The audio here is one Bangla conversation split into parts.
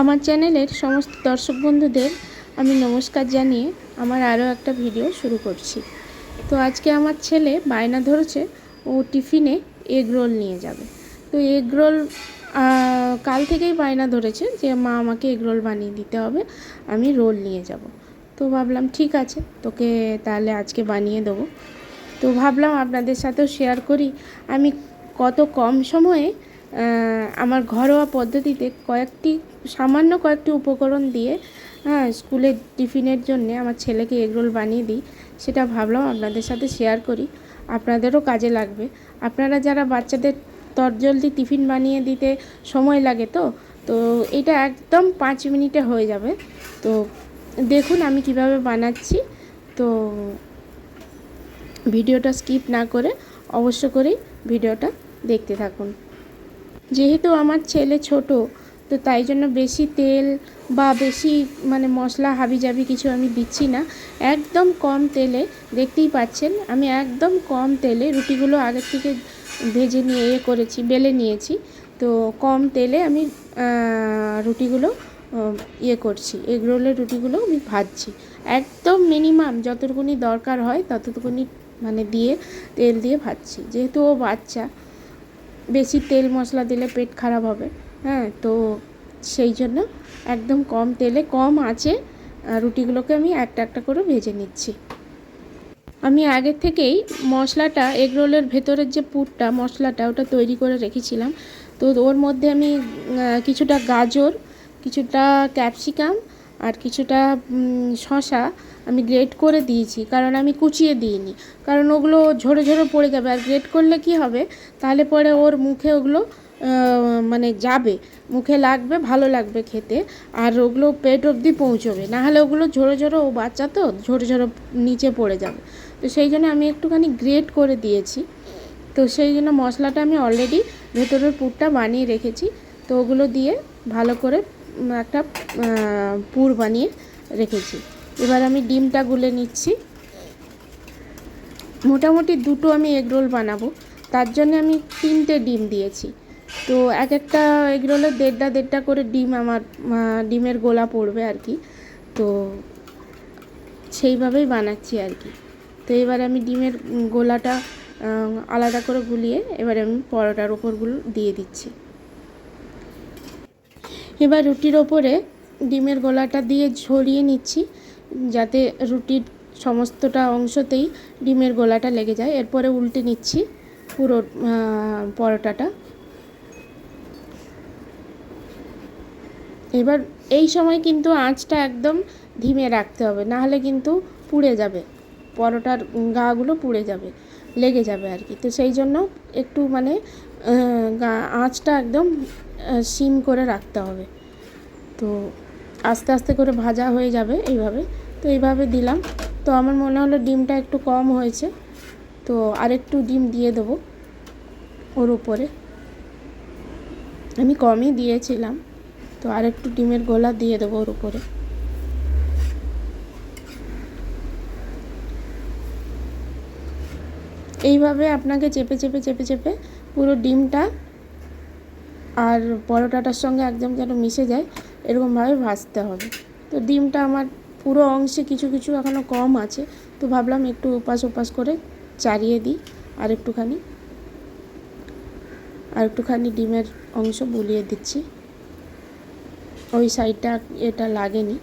আমার চ্যানেলের সমস্ত দর্শক বন্ধুদের আমি নমস্কার জানিয়ে আমার আরও একটা ভিডিও শুরু করছি। তো আজকে আমার ছেলে বায়না ধরেছে, ও টিফিনে এগ রোল নিয়ে যাবে। তো এগ রোল কাল থেকেই বায়না ধরেছে যে, মা, আমাকে এগ রোল বানিয়ে দিতে হবে, আমি রোল নিয়ে যাব। তো ভাবলাম, ঠিক আছে, তোকে তাহলে আজকে বানিয়ে দেবো। তো ভাবলাম আপনাদের সাথেও শেয়ার করি, আমি কত কম সময়ে আমার ঘরোয়া পদ্ধতিতে কয়েকটি, সামান্য কয়েকটি উপকরণ দিয়ে হ্যাঁ স্কুলের টিফিনের জন্যে আমার ছেলেকে এগরোল বানিয়ে দিই। সেটা ভাবলাম আপনাদের সাথে শেয়ার করি। আপনাদেরও কাজে লাগবে। আপনারা যারা বাচ্চাদের তরজলদি টিফিন বানিয়ে দিতে সময় লাগে তো তো এটা একদম পাঁচ মিনিটে হয়ে যাবে। তো দেখুন আমি কীভাবে বানাচ্ছি। তো ভিডিওটা স্কিপ না করে অবশ্য করেই ভিডিওটা দেখতে থাকুন। যেহেতু আমার ছেলে ছোট, তো তাই জন্য বেশি তেল বা বেশি মানে মশলা হাবি হাবিজাবি কিছু আমি দিচ্ছি না। একদম কম তেলে, দেখতেই পাচ্ছেন, আমি একদম কম তেলে রুটিগুলো আগের থেকে ভেজে নিয়ে ইয়ে করেছি, বেলে নিয়েছি। তো কম তেলে আমি রুটিগুলো ইয়ে করছি এগ রোলের রুটিগুলো আমি ভাজছি। একদম মিনিমাম যতটুকুনি দরকার হয়, ততটুকুনি মানে দিয়ে তেল দিয়ে ভাজছি। যেহেতু ও বাচ্চা বেশি তেল মশলা দিলে পেট খারাপ হবে হ্যাঁ তো সেই জন্য একদম কম তেলে কম আহ, রুটিগুলোকে আমি একটা একটা করে ভেজে নিচ্ছি। আমি আগের থেকেই মশলাটা এগ রোলের ভেতরের যে পুরটা মশলাটা ওটা তৈরি করে রেখেছিলাম। তো ওর মধ্যে আমি কিছুটা গাজর কিছুটা ক্যাপসিকাম আর কিছুটা শসা আমি গ্রেট করে দিয়েছি, কারণ আমি কুচিয়ে দিইনি। কারণ ওগুলো ঝরে ঝরে পড়ে যাবে, আর গ্রেট করলে কি হবে? তাহলে পরে ওর মুখে ওগুলো মানে যাবে, মুখে লাগবে, ভালো লাগবে খেতে, আর ওগুলো পেট অবধি পৌঁছবে। নাহলে ওগুলো ঝরে ঝরে ও বাচ্চা তো, ঝরে ঝরে নিচে পড়ে যাবে। তো সেই জন্য আমি একটুখানি গ্রেট করে দিয়েছি। তো সেই জন্য মশলাটা আমি অলরেডি ভেতরের পুরটা বানিয়ে রেখেছি। তো ওগুলো দিয়ে ভালো করে একটা পুর বানিয়ে রেখেছি। এবার আমি ডিমটা গুলে নিচ্ছি। মোটামুটি দুটো আমি এগ রোল বানাবো। তার জন্য আমি তিনটে ডিম দিয়েছি। তো এক একটা এগ রোলের দেড়টা দেড়টা করে ডিম আমার ডিমের গোলা পড়বে আর কি। তো সেইভাবেই বানাচ্ছি আর কি। তো এবার আমি ডিমের গোলাটা আলাদা করে গুলিয়ে এবার আমি পরোটার ওপরগুলো দিয়ে দিচ্ছি। এবার রুটির ওপরে ডিমের গোলাটা দিয়ে ঝরিয়ে নিচ্ছি। যাতে রুটির সমস্তটা অংশতেই ডিমের গোলাটা লেগে যায়। এরপরে উল্টে নিচ্ছি পুরো পরোটাটা। এবার এই সময় কিন্তু আঁচটা একদম ধিমে রাখতে হবে, না হলে কিন্তু পুড়ে যাবে। পরোটার গাগুলো পুড়ে যাবে, লেগে যাবে আর কি। তো সেই জন্য একটু মানে আঁচটা একদম সিম করে রাখতে হবে। তো আস্তে আস্তে করে ভাজা হয়ে যাবে এইভাবে। তো এইভাবে দিলাম। তো আমার মনে হলো ডিমটা একটু কম হয়েছে। তো আরেকটু ডিম দিয়ে দেবো ওর উপরে। আমি কমই দিয়েছিলাম। তো আরেকটু ডিমের গোলা দিয়ে দেবো ওর উপরে। এইভাবে আপনাকে চেপে চেপে চেপে চেপে পুরো ডিমটা আর পরোটাটার সঙ্গে একদম যেন মিশে যায়। এরকমভাবে ভাজতে হবে। তো ডিমটা আমার পুরো অংশে কিছু কিছু এখনও কম আছে। তো ভাবলাম একটু উপাস উপাস করে চারিয়ে দিই আর একটুখানি আর একটুখানি ডিমের অংশ বুলিয়ে দিচ্ছি। ওই সাইডটা এটা লাগেনি।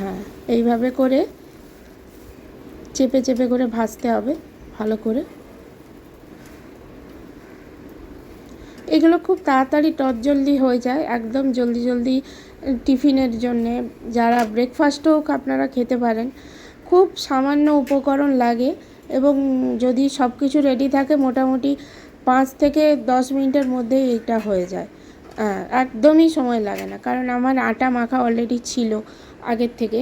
হ্যাঁ এইভাবে করে চেপে চেপে করে ভাজতে হবে ভালো করে। এগুলো খুব তাড়াতাড়ি টরজলদি হয়ে যায় একদম জলদি জলদি টিফিনের জন্যে যারা ব্রেকফাস্টও আপনারা খেতে পারেন। খুব সামান্য উপকরণ লাগে এবং যদি সব কিছু রেডি থাকে মোটামুটি পাঁচ থেকে দশ মিনিটের মধ্যেই এটা হয়ে যায়। আহ, একদমই সময় লাগে না কারণ আমার আটা মাখা অলরেডি ছিল আগের থেকে।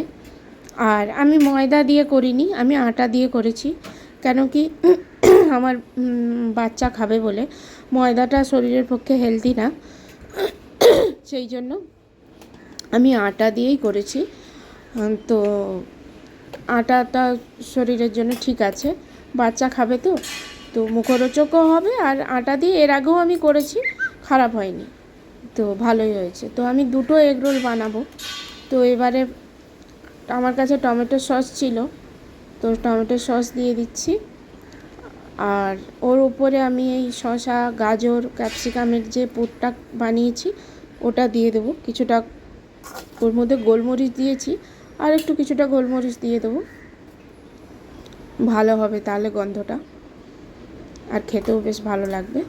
আর আমি ময়দা দিয়ে করিনি আমি আটা দিয়ে করেছি। কেন কি আমার বাচ্চা খাবে বলে। ময়দাটা শরীরের পক্ষে হেলদি না। সেই জন্য আমি আটা দিয়েই করেছি। তো আটাটা শরীরের জন্য ঠিক আছে। বাচ্চা খাবে তো তো মুখরোচকও হবে আর আটা দিয়ে এর আগেও আমি করেছি, খারাপ হয়নি। তো ভালোই হয়েছে। তো আমি দুটো এগ রোল বানাবো। তো এবারে আমার কাছে টমেটো সস ছিল। তো টমেটো সস দিয়ে দিচ্ছি। আর ওর উপরে আমি এই শসা, গাজর, ক্যাপসিকামের যে পুরটা বানিয়েছি, ওটা দিয়ে দেবো। কিছুটা ওর মধ্যে গোলমরিচ দিয়েছি, আর একটু কিছুটা গোলমরিচ দিয়ে দেবো। ভালো হবে তাহলে গন্ধটা। আর খেতেও বেশ ভালো লাগবে।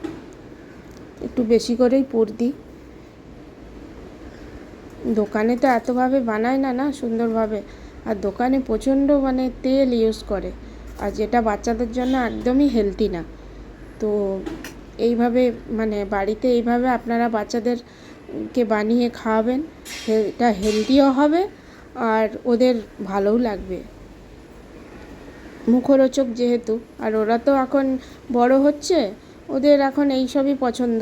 একটু বেশি করেই পুর দিই। দোকানে তো এতভাবে বানায় না না সুন্দরভাবে। আর দোকানে প্রচণ্ড মানে তেল ইউজ করে। আর যেটা বাচ্চাদের জন্য একদমই হেলদি না। তো এইভাবে মানে বাড়িতে এইভাবে আপনারা বাচ্চাদেরকে বানিয়ে খাওয়াবেন এটা হেলদিও হবে আর ওদের ভালোও লাগবে। মুখরোচক যেহেতু, আর ওরা তো এখন বড় হচ্ছে, ওদের এখন এই সবই পছন্দ।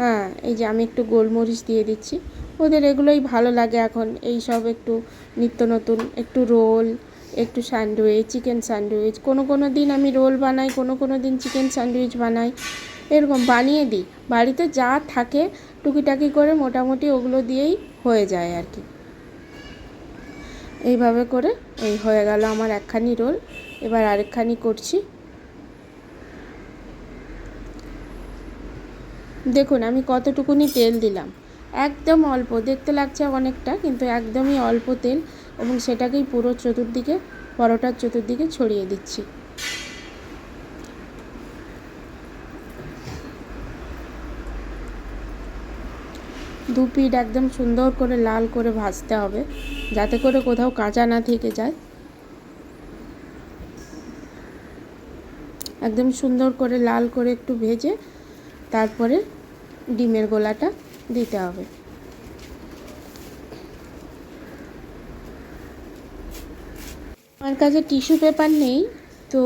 হ্যাঁ এই যে আমি একটু গোলমরিচ দিয়ে দিচ্ছি। ওদের এগুলোই ভালো লাগে এখন। এই সব একটু নিত্য নতুন, একটু রোল, একটু স্যান্ডউইচ, চিকেন স্যান্ডউইচ। কোনো কোনো দিন আমি রোল বানাই, কোনো কোনো দিন চিকেন স্যান্ডউইচ বানাই। এরকম বানিয়ে দিই। বাড়িতে যা থাকে টুকিটাকি করে মোটামুটি ওগুলো দিয়েই হয়ে যায় আর কি। এইভাবে করে এই হয়ে গেল আমার একখানি রোল। এবার আরেকখানি করছি। দেখুন, আমি কতটুকুনি তেল দিলাম। একদম অল্প, দেখতে লাগছে অনেকটা, কিন্তু একদমই অল্প তেল এবং সেটাকেই পুরো চতুর্দিকে, পরোটার চতুর্দিকে ছড়িয়ে দিচ্ছি। দু পিঠ একদম সুন্দর করে লাল করে ভাজতে হবে, যাতে করে কোথাও কাঁচা না থেকে যায়। একদম সুন্দর করে লাল করে একটু ভেজে, তারপরে ডিমের গোলাটা দিতে হবে। আমার কাছে টিস্যু পেপার নেই, তো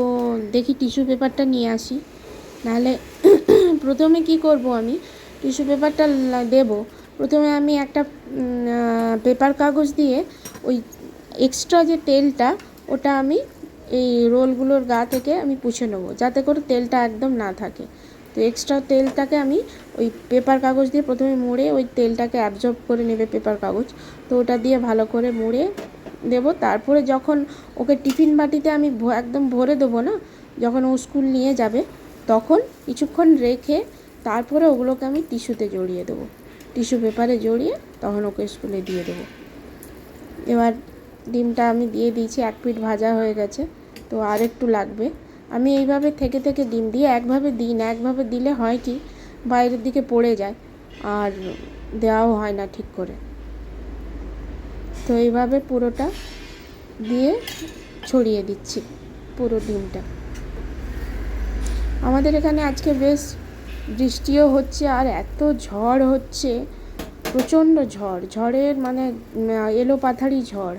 দেখি টিস্যু পেপারটা নিয়ে আসি। নাহলে প্রথমে কি করব আমি? টিস্যু পেপারটা দেব। প্রথমে আমি একটা পেপার কাগজ দিয়ে ওই এক্সট্রা যে তেলটা, ওটা আমি এই রোলগুলোর গা থেকে আমি পুছে নেব, যাতে করে তেলটা একদম না থাকে। তো এক্সট্রা তেলটাকে আমি ওই পেপার কাগজ দিয়ে প্রথমে মুড়ে ওই তেলটাকে অ্যাবজর্ব করে নেবে পেপার কাগজ। তো ওটা দিয়ে ভালো করে মুড়ে দেবো। তারপরে যখন ওকে টিফিন বাটিতে আমি একদম ভরে দেবো না, যখন ও স্কুল নিয়ে যাবে, তখন কিছুক্ষণ রেখে তারপরে ওগুলোকে আমি টিস্যুতে জড়িয়ে দেবো। টিস্যু পেপারে জড়িয়ে তখন ওকে স্কুলে দিয়ে দেবো। এবার ডিমটা আমি দিয়ে দিয়েছি, এক পিঠ ভাজা হয়ে গেছে। তো আর একটু লাগবে। আমি এইভাবে থেকে থেকে ডিম দিয়ে একভাবে দিই না, একভাবে দিলে হয় কি বাইরের দিকে পড়ে যায় আর দেওয়াও হয় না ঠিক করে। তো এইভাবে পুরোটা দিয়ে ছড়িয়ে দিচ্ছি পুরো ডিমটা। আমাদের এখানে আজকে বেশ বৃষ্টিও হচ্ছে আর এত ঝড় হচ্ছে, প্রচণ্ড ঝড়, ঝড়ের মানে এলো পাথারি ঝড়।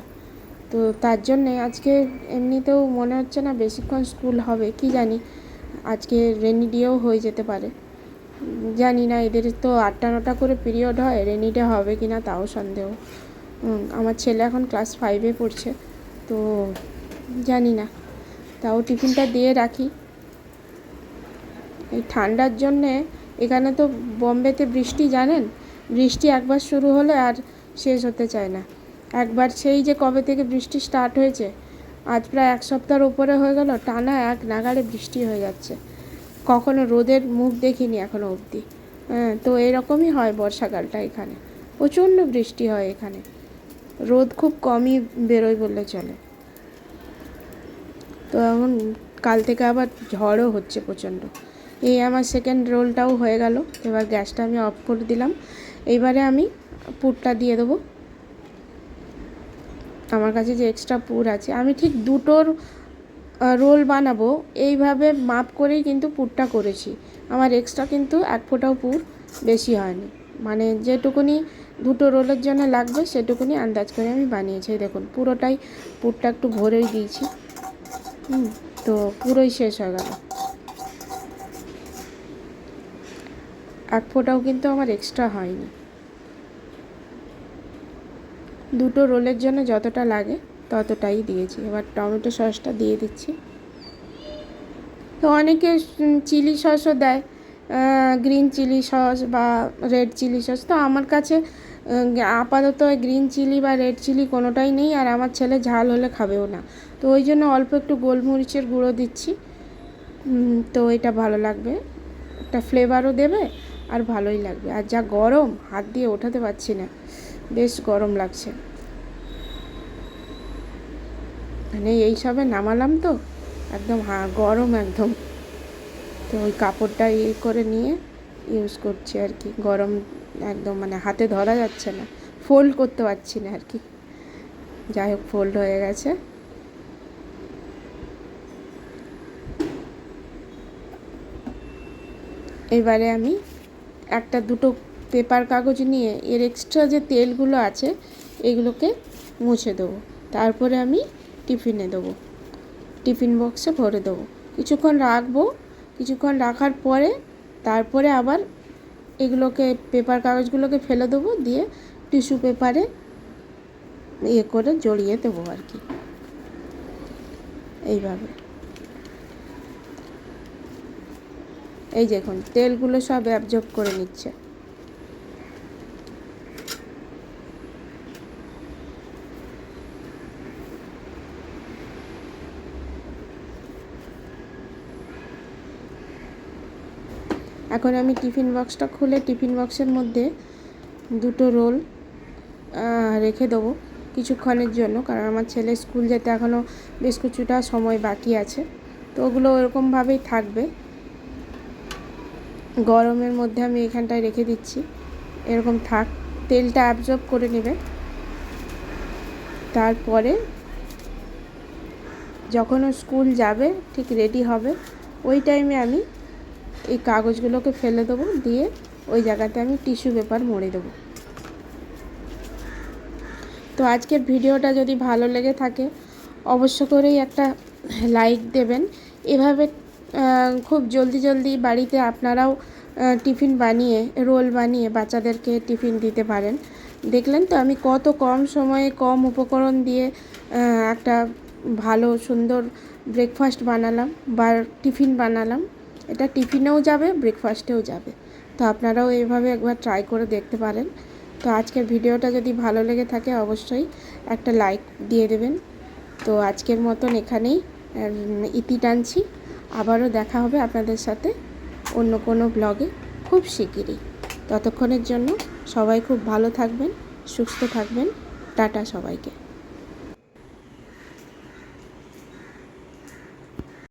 তো তার জন্যে আজকে এমনিতেও মনে হচ্ছে না বেশিক্ষণ স্কুল হবে, কি জানি। আজকে রেনি ডেও হয়ে যেতে পারে। জানি না, এদের তো আটটা নটা করে পিরিয়ড হয় রেনি ডে হবে কি না তাও সন্দেহ। আমার ছেলে এখন ক্লাস ফাইভে পড়ছে, তো জানি না। তাও টিফিনটা দিয়ে রাখি। এই ঠান্ডার জন্যে এখানে তো বম্বেতে বৃষ্টি, জানেন? বৃষ্টি একবার শুরু হলে আর শেষ হতে চায় না। একবার সেই যে কবে থেকে বৃষ্টি স্টার্ট হয়েছে, আজ প্রায় এক সপ্তাহের উপরে হয়ে গেল, টানা এক নাগাড়ে বৃষ্টি হয়ে যাচ্ছে। কখনো রোদের মুখ দেখিনি এখনও অবধি। হ্যাঁ তো এরকমই হয় বর্ষাকালটা এখানে। প্রচণ্ড বৃষ্টি হয় এখানে। রোদ খুব কমই বেরোয় বললে চলে। তো এখন কাল থেকে আবার ঝড়ও হচ্ছে প্রচণ্ড। এই আমার সেকেন্ড রোলটাও হয়ে গেল, এবার গ্যাসটা আমি অফ করে দিলাম। এইবারে আমি পুরটা দিয়ে দেবো। আমার কাছে যে এক্সট্রা পুর আছে, আমি ঠিক দুটোর রোল বানাবো, এইভাবে মাপ করেই কিন্তু পুরটা করেছি। আমার এক্সট্রা কিন্তু এক ফোঁটাও পুর বেশি হয়নি। মানে যেটুকুনি দুটো রোলের জন্য লাগবে, সেটুকুনি আন্দাজ করে আমি বানিয়েছি। দেখুন, পুরোটাই পুরটা একটু ভরেই দিয়েছি। হুম, তো পুরোই শেষ হয়ে গেল। এক ফোঁটাও কিন্তু আমার এক্সট্রা হয়নি। দুটো রোলের জন্য যতটা লাগে ততটাই দিয়েছি। এবার টমেটো সসটা দিয়ে দিচ্ছি। তো অনেকে চিলি সসও দেয় গ্রিন চিলি সস বা রেড চিলি সস। তো আমার কাছে আপাতত গ্রিন চিলি বা রেড চিলি কোনোটাই নেই আর আমার ছেলে ঝাল হলে খাবেও না। তো ওই জন্য অল্প একটু গোলমরিচের গুঁড়ো দিচ্ছি। তো এটা ভালো লাগবে। একটা ফ্লেভারও দেবে আর ভালোই লাগবে। আর যা গরম, হাত দিয়ে ওঠাতে পারছি না। বেশ গরম লাগছে। মানে এই সবে নামালাম তো, একদম হা, গরম একদম। তো ওই কাপড়টা ইয়ে করে নিয়ে ইউজ করছি আর কি। গরম একদম মানে হাতে ধরা যাচ্ছে না ফোল্ড করতে পারছি না আর কি। যাই হোক ফোল্ড হয়ে গেছে। এবারে আমি একটা দুটো পেপার কাগজ নিয়ে এর এক্সট্রা যে তেলগুলো আছে, এগুলোকে মুছে দেবো। তারপরে আমি টিফিনে দেবো। টিফিন বক্সে ভরে দেবো। কিছুক্ষণ রাখব। কিছুক্ষণ রাখার পরে, তারপরে আবার এগুলোকে, পেপার কাগজগুলোকে ফেলে দেবো, দিয়ে টিস্যু পেপারে ইয়ে করে জড়িয়ে দেবো আর কি। এইভাবে। এই দেখুন, তেলগুলো সব অ্যাবজর্ব করে নিচ্ছে। এখন আমি টিফিন বক্সটা খুলে টিফিন বক্সের মধ্যে দুটো রোল রেখে দেবো কিছুক্ষণের জন্য, কারণ আমার ছেলে স্কুল যেতে এখনও বেশ কিছুটা সময় বাকি আছে। তো ওগুলো ওরকমভাবেই থাকবে। গরমের মধ্যে আমি এখানটায় রেখে দিচ্ছি। এরকম থাক, তেলটা অ্যাবজর্ব করে নেবে। তারপরে যখন স্কুল যাবে, ঠিক রেডি হবে, ওই টাইমে আমি এই কাগজগুলোকে ফেলে দেবো, দিয়ে ওই জায়গাতে আমি টিস্যু পেপার মরে দেবো। তো আজকের ভিডিওটা যদি ভালো লেগে থাকে, অবশ্য করেই একটা লাইক দেবেন। এভাবে খুব জলদি জলদি বাড়িতে আপনারাও টিফিন বানিয়ে, রোল বানিয়ে বাচ্চাদেরকে টিফিন দিতে পারেন। দেখলেন তো আমি কত কম সময়ে কম উপকরণ দিয়ে একটা ভালো সুন্দর ব্রেকফাস্ট বানালাম বা টিফিন বানালাম। এটা টিফিনেও যাবে ব্রেকফাস্টেও যাবে। তো আপনারাও এইভাবে একবার ট্রাই করে দেখতে পারেন। তো আজকের ভিডিওটা যদি ভালো লেগে থাকে অবশ্যই একটা লাইক দিয়ে দেবেন। তো আজকের মতন এখানেই ইতি টানছি। আবারও দেখা হবে আপনাদের সাথে অন্য কোনো ব্লগে খুব শিগগিরই। ততক্ষণের জন্য সবাই খুব ভালো থাকবেন, সুস্থ থাকবেন। টাটা সবাইকে।